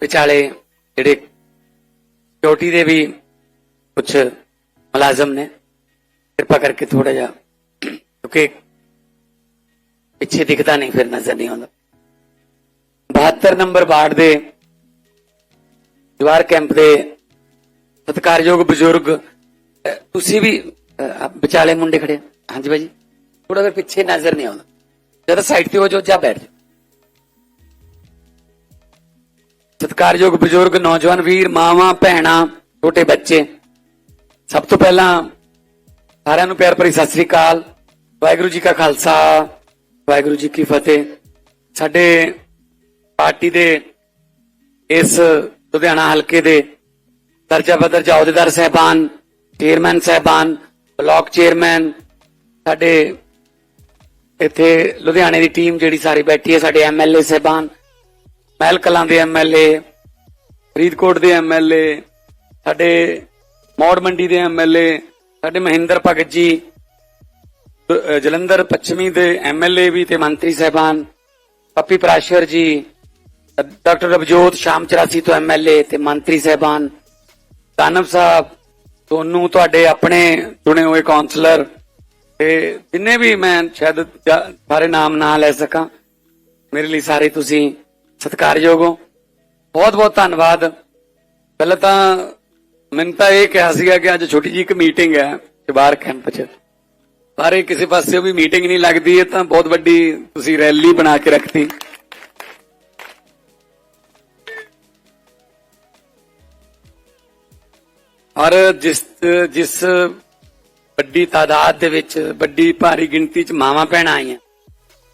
ਵਿਚਾਲੇ ਜਿਹੜੇ ਸਿਕਿਉਰਿਟੀ ਦੇ ਵੀ ਕੁਝ ਮੁਲਾਜ਼ਮ ਨੇ, ਕਿਰਪਾ ਕਰਕੇ ਥੋੜਾ ਜਿਹਾ, ਕਿਉਂਕਿ ਪਿੱਛੇ ਦਿਖਦਾ ਨਹੀਂ, ਫਿਰ ਨਜ਼ਰ ਨਹੀਂ ਆਉਂਦਾ। 72 ਨੰਬਰ ਵਾਰਡ ਦੇ ਜਵਾਰ ਕੈਂਪ ਦੇ ਸਤਿਕਾਰਯੋਗ ਬਜ਼ੁਰਗ ਤੁਸੀਂ ਵੀ ਵਿਚਾਲੇ ਮੁੰਡੇ ਖੜੇ ਹਾਂਜੀ ਬਾਈ ਥੋੜਾ ਜਿਹਾ ਪਿੱਛੇ ਨਜ਼ਰ ਨਹੀਂ ਆਉਂਦਾ। ਜਦ ਸਾਈਡ ਤੇ ਹੋ ਜਾਓ, ਜਾਂ ਬੈਠ ਜਾਓ। ਸਤਿਕਾਰਯੋਗ ਬਜ਼ੁਰਗ, ਨੌਜਵਾਨ ਵੀਰ, ਮਾਵਾਂ, ਭੈਣਾਂ, ਛੋਟੇ ਬੱਚੇ, ਸਭ ਤੋਂ ਪਹਿਲਾਂ ਸਾਰਿਆਂ ਨੂੰ ਪਿਆਰ ਭਰੀ ਸਤਿ ਸ੍ਰੀ ਅਕਾਲ। ਵਾਹਿਗੁਰੂ ਜੀ ਕਾ ਖਾਲਸਾ, ਵਾਹਿਗੁਰੂ ਜੀ ਕੀ ਫਤਿਹ। ਸਾਡੇ ਪਾਰਟੀ ਦੇ ਇਸ ਲੁਧਿਆਣਾ ਹਲਕੇ ਦੇ ਦਰਜਾ ਬਦਰਜਾ ਅਹੁਦੇਦਾਰ ਸਹਿਬਾਨ, ਚੇਅਰਮੈਨ ਸਹਿਬਾਨ, ਬਲਾਕ ਚੇਅਰਮੈਨ, ਸਾਡੇ ਇੱਥੇ ਲੁਧਿਆਣੇ ਦੀ ਟੀਮ ਜਿਹੜੀ ਸਾਰੀ ਬੈਠੀ ਹੈ, ਸਾਡੇ ਐਮਐਲਏ ਸਹਿਬਾਨ ਮਹਿਲ ਕਲਾਂ ਦੇ ਐਮਐਲਏ ਫਰੀਦਕੋਟ ਦੇ ਐਮਐਲਏ ਸਾਡੇ ਮੌੜ ਮੰਡੀ ਦੇ ਐਮਐਲਏ ਸਾਡੇ ਮਹਿੰਦਰ ਭਗਤ ਜੀ ਜਲੰਧਰ ਪੱਛਮੀ ਦੇ ਐਮਐਲਏ ਵੀ ਤੇ ਮੰਤਰੀ ਸਹਿਬਾਨ, ਪੱਪੀ ਪ੍ਰਾਸ਼ਰ ਜੀ ਡਾਕਟਰ ਰਵਜੋਤ ਸ਼ਾਮ 84 ਤੋਂ ਐਮਐਲਏ ਤੇ ਮੰਤਰੀ ਸਹਿਬਾਨ ਕਾਨਵ ਸਾਹਿਬ, ਤੁਹਾਨੂੰ ਤੁਹਾਡੇ ਆਪਣੇ ਚੁਣੇ ਹੋਏ ਕਾਉਂਸਲਰ ਤੇ ਜਿੰਨੇ ਵੀ ਮੈਂ ਸ਼ਾਇਦ ਸਾਰੇ ਨਾਮ ਨਾ ਲੈ ਸਕਾਂ, ਮੇਰੇ ਲਈ ਸਾਰੇ ਤੁਸੀਂ ਸਤਿਕਾਰਯੋਗ ਬਹੁਤ ਬਹੁਤ ਧੰਨਵਾਦ। ਪਹਿਲਾਂ ਤਾਂ ਮੈਨੂੰ ਤਾਂ ਇਹ ਕਿਹਾ ਸੀਗਾ ਕਿ ਅੱਜ ਛੋਟੀ ਜੀ ਇੱਕ ਮੀਟਿੰਗ ਹੈ ਚਬਾਰ ਕੈਂਪ 'ਚ। ਪਰ ਇਹ ਕਿਸੇ ਪਾਸੇ ਵੀ ਮੀਟਿੰਗ ਨਹੀਂ ਲੱਗਦੀ, ਇਹ ਤਾਂ ਬਹੁਤ ਵੱਡੀ ਤੁਸੀਂ ਰੈਲੀ ਬਣਾ ਕੇ ਰੱਖਤੀ। ਔਰ ਜਿਸ ਜਿਸ ਵੱਡੀ ਤਾਦਾਦ ਦੇ ਵਿੱਚ, ਵੱਡੀ ਭਾਰੀ ਗਿਣਤੀ ਚ ਮਾਵਾਂ ਭੈਣਾਂ ਆਈਆਂ।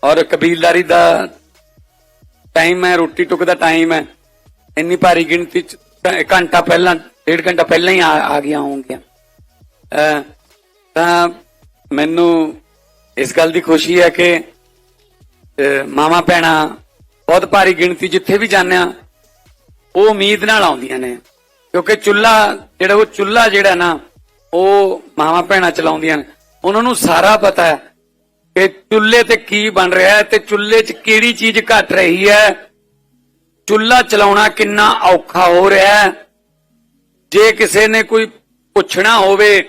ਔਰ ਕਬੀਲਦਾਰੀ ਦਾ ਟਾਈਮ ਹੈ ਰੋਟੀ ਟੁੱਕ ਦਾ ਟਾਈਮ ਹੈ। ਇੰਨੀ ਭਾਰੀ ਗਿਣਤੀ ਚ ਘੰਟਾ ਪਹਿਲਾਂ ਡੇਢ ਘੰਟਾ ਪਹਿਲਾਂ ਹੀ ਆ ਆ ਗਈਆਂ ਹੋਣਗੀਆਂ। ਅਹ, ਤਾਂ ਮੈਨੂੰ ਇਸ ਗੱਲ ਦੀ ਖੁਸ਼ੀ ਹੈ ਕਿ ਅਹ, ਮਾਵਾਂ ਭੈਣਾਂ ਬਹੁਤ ਭਾਰੀ ਗਿਣਤੀ ਜਿੱਥੇ ਵੀ ਜਾਂਦੇ ਆ ਉਹ ਉਮੀਦ ਨਾਲ ਆਉਂਦੀਆਂ ਨੇ। ਕਿਉਂਕਿ ਚੁੱਲਾ ਜਿਹੜਾ ਉਹ ਚੁੱਲਾ ਜਿਹੜਾ ਨਾ ਉਹ ਮਾਵਾਂ ਭੈਣਾਂ ਚਲਾਉਂਦੀਆਂ ਨੇ। ਉਹਨਾਂ ਨੂੰ ਸਾਰਾ ਪਤਾ ਹੈ। ਕਿ ਚੁੱਲ੍ਹੇ ਤੇ ਕੀ ਬਣ ਰਿਹਾ ਹੈ ਤੇ ਚੁੱਲ੍ਹੇ 'ਚ ਕਿਹੜੀ ਚੀਜ਼ ਘਟ ਰਹੀ ਹੈ? ਚੁੱਲਾ ਚਲਾਉਣਾ ਕਿੰਨਾ ਔਖਾ ਹੋ ਰਿਹਾ ਹੈ? ਜੇ ਕਿਸੇ ਨੇ ਕੋਈ ਪੁੱਛਣਾ ਹੋਵੇ,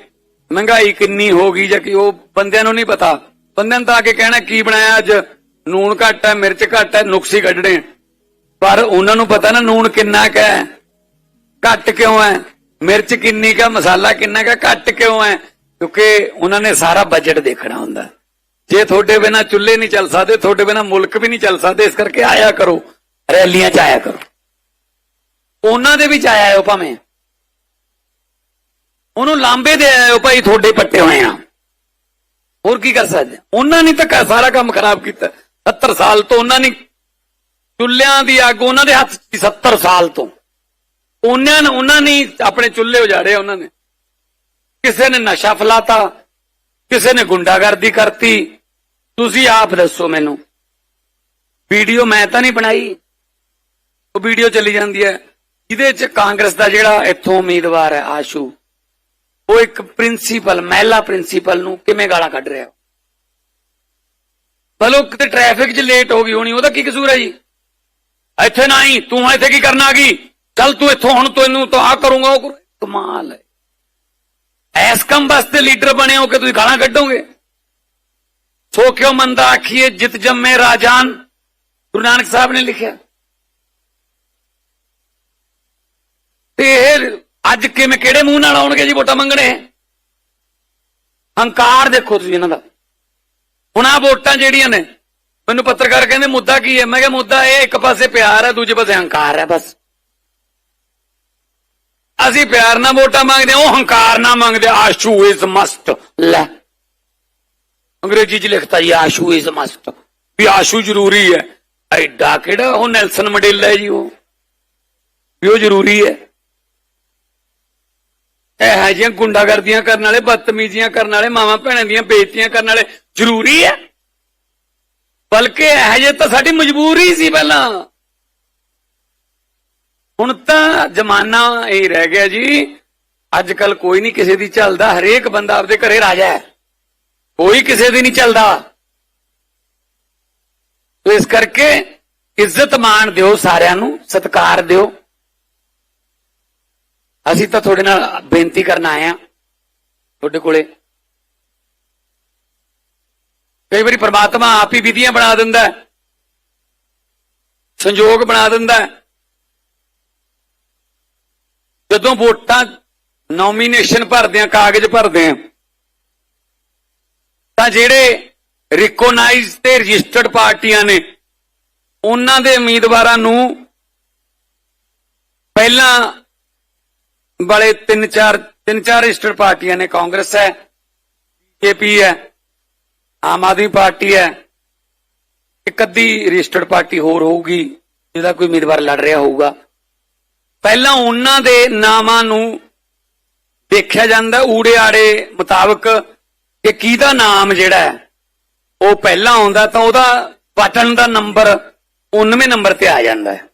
ਮਹਿੰਗਾਈ ਕਿੰਨੀ ਹੋ ਗਈ ਜਾਂ ਕਿ ਉਹ ਬੰਦਿਆਂ ਨੂੰ ਨਹੀਂ ਪਤਾ, ਬੰਦਿਆਂ ਨੂੰ ਤਾਂ ਆ ਕੇ ਕਹਿਣਾ, ਕੀ ਬਣਾਇਆ ਅੱਜ? ਨੂਣ ਘੱਟ ਹੈ, ਮਿਰਚ ਘੱਟ ਹੈ, ਨੁਕਸੀ ਕੱਢਣੇ ਪਰ ਉਹਨਾਂ ਨੂੰ ਪਤਾ ਨਾ ਨੂਣ ਕਿੰਨਾ ਕੁ ਹੈ, ਘੱਟ ਕਿਉਂ ਹੈ? ਮਿਰਚ ਕਿੰਨੀ ਕਾ ਮਸਾਲਾ ਕਿੰਨਾ ਕਾ ਘੱਟ ਕਿਉਂ ਹੈ? ਕਿਉਂਕਿ ਉਹਨਾਂ ਨੇ ਸਾਰਾ ਬਜਟ ਦੇਖਣਾ ਹੁੰਦਾ। ਜੇ ਤੁਹਾਡੇ ਬਿਨਾ ਚੁੱਲ੍ਹੇ ਨਹੀਂ ਚੱਲ ਸਕਦੇ, ਤੁਹਾਡੇ ਬਿਨਾ ਮੁਲਕ ਵੀ ਨਹੀਂ ਚੱਲ ਸਕਦੇ, ਇਸ ਕਰਕੇ ਆਇਆ ਕਰੋ, ਰੈਲੀਆਂ ਚ ਆਇਆ ਕਰੋ। ਉਹਨਾਂ ਦੇ ਵਿੱਚ ਆਇਆ ਹੋ ਭਾਵੇਂ। ਉਹਨੂੰ ਲਾਂਬੇ ਦੇ ਆਇਓ ਭਾਈ, ਤੁਹਾਡੇ ਪੱਟੇ ਹੋਏ ਆ। ਹੋਰ ਕੀ ਕਰ ਸਕਦੇ? ਉਹਨਾਂ ਨੇ ਤਾਂ ਸਾਰਾ ਕੰਮ ਖਰਾਬ ਕੀਤਾ। 70 ਸਾਲ ਤੋਂ ਉਹਨਾਂ ਨੇ ਚੁੱਲ੍ਹਿਆਂ ਦੀ ਅੱਗ ਉਹਨਾਂ ਦੇ ਹੱਥ 'ਚ 70 ਸਾਲ ਤੋਂ। ਉਹਨਾਂ ਨੇ ਉਹਨਾਂ ਨੇ ਆਪਣੇ ਚੁੱਲ੍ਹੇ ਉਜਾੜੇ ਉਹਨਾਂ ਨੇ। ਕਿਸੇ ਨੇ ਨਸ਼ਾ ਫਲਾਤਾ। ਕਿਸੇ ਨੇ ਗੁੰਡਾਗਰਦੀ ਕਰਤੀ, ਤੁਸੀਂ ਆਪ ਦੱਸੋ ਮੈਨੂੰ। ਵੀਡੀਓ ਮੈਂ ਤਾਂ ਨਹੀਂ ਬਣਾਈ। ਉਹ ਵੀਡੀਓ ਚੱਲੀ ਜਾਂਦੀ ਹੈ। ਜਿਹਦੇ 'ਚ ਕਾਂਗਰਸ ਦਾ ਜਿਹੜਾ ਇੱਥੋਂ ਉਮੀਦਵਾਰ ਹੈ, ਆਸ਼ੂ, ਉਹ ਇੱਕ ਪ੍ਰਿੰਸੀਪਲ, ਮਹਿਲਾ ਪ੍ਰਿੰਸੀਪਲ ਨੂੰ ਕਿਵੇਂ ਗਾਲਾਂ ਕੱਢ ਰਿਹਾ ਭਲੋ ਕਿਤੇ ਟ੍ਰੈਫਿਕ 'ਚ ਲੇਟ ਹੋ ਗਈ ਹੋਣੀ, ਉਹਦਾ ਕੀ ਕਸੂਰ ਹੈ ਜੀ? ਇੱਥੇ ਨਹੀਂ, ਤੂੰ ਇੱਥੇ ਕੀ ਕਰਨ ਆ ਗਈ ਚੱਲ ਤੂੰ ਇੱਥੋਂ ਹੁਣ ਤੈਨੂੰ ਤਾਂ ਆ ਕਰੂੰਗਾ, ਉਹ ਕਰੂੰ। ਕਮਾਲ ਹੈ। ਐਸ ਕੰਮ ਵਾਸਤੇ ਲੀਡਰ ਬਣੇ ਹੋ ਕਿ ਤੁਸੀਂ ਗਾਲਾਂ ਕੱਢੋਗੇ? ਸੋ ਕਿਉ ਮੰਦਾ ਆਖੀਏ, ਜਿਤ ਜੰਮੇ ਰਾਜਾਨ, ਗੁਰੂ ਨਾਨਕ ਸਾਹਿਬ ਨੇ ਲਿਖਿਆ। ਤੇ ਇਹ ਅੱਜ ਕਿਵੇਂ, ਕਿਹੜੇ ਮੂੰਹ ਨਾਲ ਆਉਣਗੇ ਜੀ ਵੋਟਾਂ ਮੰਗਣੇ? ਹੰਕਾਰ ਦੇਖੋ ਤੁਸੀਂ ਇਹਨਾਂ ਦਾ। ਹੁਣ ਆ ਵੋਟਾਂ ਜਿਹੜੀਆਂ ਨੇ, ਮੈਨੂੰ ਪੱਤਰਕਾਰ ਕਹਿੰਦੇ, ਮੁੱਦਾ ਕੀ ਹੈ? ਮੈਂ ਕਿਹਾ ਮੁੱਦਾ ਇਹ ਇੱਕ ਪਾਸੇ ਪਿਆਰ ਹੈ, ਦੂਜੇ ਪਾਸੇ ਹੰਕਾਰ ਹੈ, ਬਸ। ਅਸੀਂ ਪਿਆਰ ਨਾਲ ਵੋਟਾਂ ਮੰਗਦੇ ਹਾਂ, ਉਹ ਹੰਕਾਰ ਨਾਲ ਮੰਗਦੇ ਆਸ਼ੂ ਇਜ਼ ਮਸਟ ਲੈ। ਅੰਗਰੇਜ਼ੀ ਚ ਲਿਖਤਾ ਜੀ ਆਸ਼ੂ ਇਜ਼ ਮਸਟ ਵੀ ਆਸ਼ੂ ਜ਼ਰੂਰੀ ਹੈ। ਐਡਾ ਕਿਹੜਾ ਉਹ ਨੈਲਸਨ ਮੰਡੇਲਾ ਹੈ ਜੀ ਉਹ? ਵੀ ਉਹ ਜ਼ਰੂਰੀ ਹੈ। ਇਹ ਜਿਹੀਆਂ ਗੁੰਡਾਗਰਦੀਆਂ ਕਰਨ ਵਾਲੇ ਬਦਤਮੀਜ਼ੀਆਂ ਕਰਨ ਵਾਲੇ ਮਾਵਾਂ ਭੈਣਾਂ ਦੀਆਂ ਬੇਇੱਜ਼ਤੀਆਂ ਕਰਨ ਵਾਲੇ ਜ਼ਰੂਰੀ ਹੈ। ਬਲਕਿ ਇਹ ਜੇ ਤਾਂ ਸਾਡੀ ਮਜਬੂਰੀ ਸੀ ਪਹਿਲਾਂ। ਹੁਣ ਤਾਂ ਜ਼ਮਾਨਾ ਇਹ ਰਹਿ ਗਿਆ ਜੀ। ਅੱਜ ਕੱਲ ਕੋਈ ਨਹੀਂ ਕਿਸੇ ਦੀ ਚੱਲਦਾ। ਹਰੇਕ ਬੰਦਾ ਆਪਦੇ ਘਰੇ ਰਾਜਾ ਹੈ। ਕੋਈ ਕਿਸੇ ਦੀ ਨਹੀਂ ਚੱਲਦਾ। ਤੋ ਇਸ ਕਰਕੇ ਇੱਜ਼ਤ ਮਾਣ ਦਿਓ ਸਾਰਿਆਂ ਨੂੰ, ਸਤਿਕਾਰ ਦਿਓ। ਅਸੀਂ ਤਾਂ ਤੁਹਾਡੇ ਨਾਲ ਬੇਨਤੀ ਕਰਨ ਆਏ ਆ ਤੁਹਾਡੇ ਕੋਲੇ। ਕਈ ਵਾਰੀ ਪ੍ਰਮਾਤਮਾ ਆਪ ਹੀ ਵਿਧੀਆਂ ਬਣਾ ਦਿੰਦਾ ਸੰਯੋਗ ਬਣਾ ਦਿੰਦਾ ਜਦੋਂ ਵੋਟਾਂ ਨੋਮੀਨੇਸ਼ਨ ਭਰਦੇ ਆ, ਕਾਗਜ਼ ਭਰਦੇ ਆ, ਤਾਂ ਜਿਹੜੇ ਰਿਕੋਗਨਾਈਜ਼ ਤੇ ਰਜਿਸਟਰਡ ਪਾਰਟੀਆਂ ਨੇ, ਉਹਨਾਂ ਦੇ ਉਮੀਦਵਾਰਾਂ ਨੂੰ ਪਹਿਲਾਂ ਵਾਲੇ ਤਿੰਨ ਚਾਰ ਤਿੰਨ ਚਾਰ ਰਜਿਸਟਰਡ ਪਾਰਟੀਆਂ ਨੇ, ਕਾਂਗਰਸ ਹੈ ਬੀਜੇਪੀ ਹੈ, ਆਮ ਆਦਮੀ ਪਾਰਟੀ ਹੈ, ਇੱਕ ਅੱਧੀ ਰਜਿਸਟਰਡ ਪਾਰਟੀ ਹੋਰ ਹੋਊਗੀ, ਜਿਹਦਾ ਕੋਈ ਉਮੀਦਵਾਰ ਲੜ ਰਿਹਾ ਹੋਊਗਾ। ਪਹਿਲਾਂ ਉਹਨਾਂ ਦੇ ਨਾਮਾਂ ਨੂੰ ਦੇਖਿਆ ਜਾਂਦਾ ਊੜੇ ਆੜੇ ਮੁਤਾਬਕ ਕਿ ਕਿਹਦਾ ਨਾਮ ਜਿਹੜਾ ਉਹ ਪਹਿਲਾਂ ਆਉਂਦਾ ਤਾਂ ਉਹਦਾ ਬਟਨ ਦਾ ਨੰਬਰ 19ਵੇਂ ਨੰਬਰ ਤੇ ਆ ਜਾਂਦਾ ਹੈ।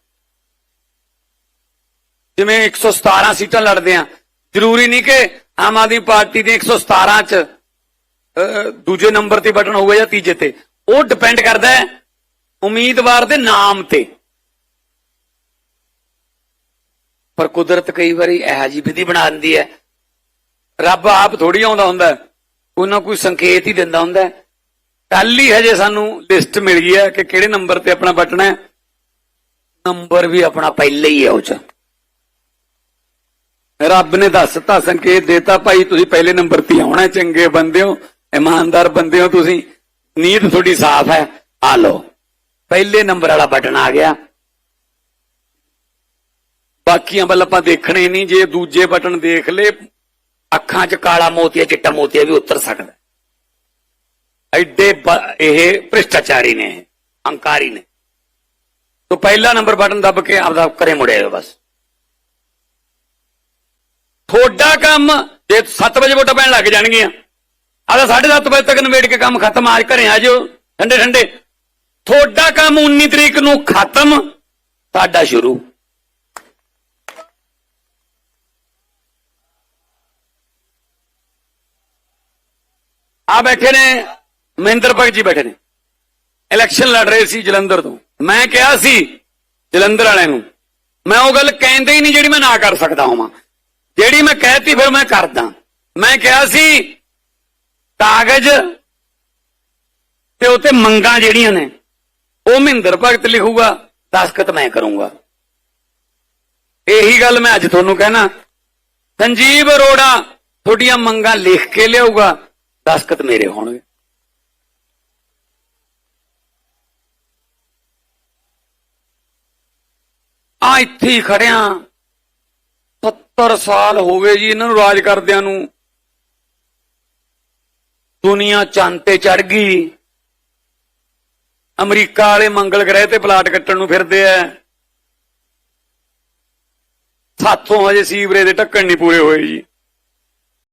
ਜਿਵੇਂ 117 ਸੀਟਾਂ ਲੜਦੇ ਆ ਜ਼ਰੂਰੀ ਨਹੀਂ ਕਿ ਆਮ ਆਦਮੀ ਪਾਰਟੀ ਦੇ 117 ਚ ਅਹ, ਦੂਜੇ ਨੰਬਰ ਤੇ ਬਟਨ ਹੋਵੇ ਜਾਂ ਤੀਜੇ ਤੇ ਉਹ ਡਿਪੈਂਡ ਕਰਦਾ ਹੈ ਉਮੀਦਵਾਰ ਦੇ ਨਾਮ ਤੇ। ਪਰ ਕੁਦਰਤ ਕਈ ਵਾਰੀ ਇਹੋ ਜਿਹੀ ਵਿਧੀ ਬਣਾ ਦਿੰਦੀ ਹੈ। ਰੱਬ ਆਪ ਥੋੜੀ ਆਉਂਦਾ ਹੁੰਦਾ ਕੋਈ ਨਾ ਕੋਈ ਸੰਕੇਤ ਹੀ ਦਿੰਦਾ ਹੁੰਦਾ ਕੱਲ ਹੀ ਹਜੇ ਸਾਨੂੰ ਲਿਸਟ ਮਿਲ ਗਈ ਹੈ ਕਿ ਕਿਹੜੇ ਨੰਬਰ ਤੇ ਆਪਣਾ ਬਟਨ ਹੈ। ਨੰਬਰ ਵੀ ਆਪਣਾ ਪਹਿਲੇ ਹੀ ਹੈ ਉਹ ਚ। ਰੱਬ ਨੇ ਦੱਸਤਾ, ਸੰਕੇਤ ਦੇਤਾ, ਭਾਈ ਤੁਸੀਂ ਪਹਿਲੇ ਨੰਬਰ ਤੇ ਆਉਣਾ ਚੰਗੇ ਬੰਦੇ ਹੋ, ਇਮਾਨਦਾਰ ਬੰਦੇ ਹੋ ਤੁਸੀਂ। ਨੀਤ ਤੁਹਾਡੀ ਸਾਫ਼ ਹੈ। ਆ ਲਓ। ਪਹਿਲੇ ਨੰਬਰ ਵਾਲਾ ਬਟਨ ਆ ਗਿਆ। ਬਾਕੀਆਂ ਵੱਲ ਆਪਾਂ ਦੇਖਣੇ ਨਹੀਂ, ਜੇ ਦੂਜੇ ਬਟਨ ਦੇਖ ਲੇ, ਅੱਖਾਂ 'ਚ ਕਾਲਾ ਮੋਤੀਆ, ਚਿੱਟਾ ਮੋਤੀਆ ਵੀ ਉਤਰ ਸਕਦਾ। ਹੈ। ਐਡੇ ਇਹ ਭ੍ਰਿਸ਼ਟਾਚਾਰੀ ਨੇ ਹੰਕਾਰੀ ਨੇ। ਤੋਂ ਪਹਿਲਾ ਨੰਬਰ ਬਟਨ ਦੱਬ ਕੇ ਆਪਦਾ ਕਰੇ ਮੁੜਿਆ ਬਸ। ਥੋੜਾ ਕੰਮ, ਜੇ 7 ਵਜੇ ਵੋਟਾਂ ਪੈਣ ਲੱਗ ਜਾਣਗੀਆਂ ਆਦਾ 7:30 ਵਜੇ ਤੱਕ ਨਵੇੜ ਕੇ ਕੰਮ ਖਤਮ ਆਜ ਘਰੇ ਆ ਜਾਓ ਠੰਡੇ ਠੰਡੇ ਥੋੜਾ ਕੰਮ 19 ਤਰੀਕ ਨੂੰ ਖਤਮ ਸਾਡਾ ਸ਼ੁਰੂ। ਆ ਬੈਠੇ ਨੇ, ਮਹਿੰਦਰ ਭਗਤ ਜੀ ਬੈਠੇ ਨੇ। ਇਲੈਕਸ਼ਨ ਲੜ ਰਹੇ ਸੀ ਜਲੰਧਰ ਤੋਂ। ਮੈਂ ਕਿਹਾ ਸੀ ਜਲੰਧਰ ਵਾਲਿਆਂ ਨੂੰ, ਮੈਂ ਉਹ ਗੱਲ ਕਹਿੰਦੇ ਹੀ ਨਹੀਂ ਜਿਹੜੀ ਮੈਂ ਨਾ ਕਰ ਸਕਦਾ ਹਾਂ ਜਿਹੜੀ ਮੈਂ ਕਹਿਤੀ ਫਿਰ ਮੈਂ ਕਰਦਾ। ਮੈਂ ਕਿਹਾ ਸੀ, ਕਾਗਜ਼ ਤੇ ਉਤੇ ਮੰਗਾਂ ਜਿਹੜੀਆਂ ਨੇ, ਉਹ ਮਹਿੰਦਰ ਭਗਤ ਲਿਖੂਗਾ, ਦਸਖਤ ਮੈਂ ਕਰੂੰਗਾ। ਇਹੀ ਗੱਲ ਮੈਂ ਅੱਜ ਤੁਹਾਨੂੰ ਕਹਿਣਾ। ਸੰਜੀਵ ਅਰੋੜਾ ਤੁਹਾਡੀਆਂ ਮੰਗਾਂ ਲਿਖ ਕੇ ਲਿਆਊਗਾ। ਦਸਖਤ ਮੇਰੇ ਹੋਣਗੇ। ਆ ਇੱਥੇ ਖੜਿਆ ਖੜਿਆਂ। 70 ਸਾਲ ਹੋ ਗਏ ਜੀ ਇਹਨਾਂ ਨੂੰ ਰਾਜ ਕਰਦਿਆਂ ਨੂੰ। ਦੁਨੀਆ ਚੰਦ ਤੇ ਚੜ ਗਈ। ਅਮਰੀਕਾ ਵਾਲੇ ਮੰਗਲ ਗ੍ਰਹਿ ਤੇ ਪਲਾਟ ਕੱਟਣ ਨੂੰ ਫਿਰਦੇ ਐ। ਸਾਥੋਂ ਹਜੇ ਸੀਵਰੇ ਦੇ ਢੱਕਣ ਨਹੀਂ ਪੂਰੇ ਹੋਏ ਜੀ।